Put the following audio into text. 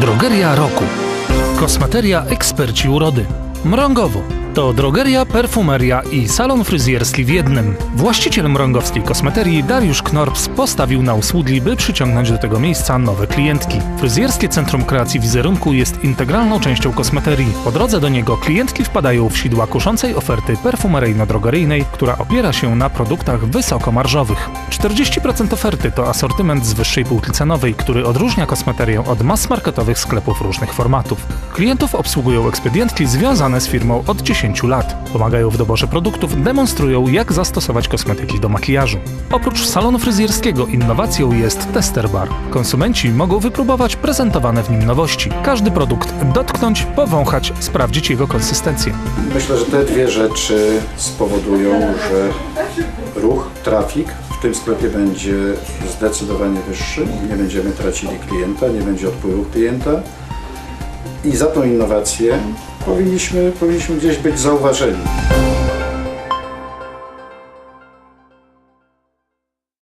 Drogeria Roku. Kosmeteria eksperci urody. Mrągowo. To drogeria, perfumeria i salon fryzjerski w jednym. Właściciel mrągowskiej kosmeterii Dariusz Knorps postawił na usługi, by przyciągnąć do tego miejsca nowe klientki. Fryzjerskie Centrum Kreacji Wizerunku jest integralną częścią kosmeterii. Po drodze do niego klientki wpadają w sidła kuszącej oferty perfumeryjno-drogeryjnej, która opiera się na produktach wysokomarżowych. 40% oferty to asortyment z wyższej półki cenowej, który odróżnia kosmeterię od mass-marketowych sklepów różnych formatów. Klientów obsługują ekspedientki związane z firmą od 10 lat. Pomagają w doborze produktów, demonstrują jak zastosować kosmetyki do makijażu. Oprócz salonu fryzjerskiego innowacją jest tester bar. Konsumenci mogą wypróbować prezentowane w nim nowości. Każdy produkt dotknąć, powąchać, sprawdzić jego konsystencję. Myślę, że te dwie rzeczy spowodują, że ruch, trafik w tym sklepie będzie zdecydowanie wyższy. Nie będziemy tracili klienta, nie będzie odpływu klienta. I za tą innowację powinniśmy, powinniśmy gdzieś być zauważeni.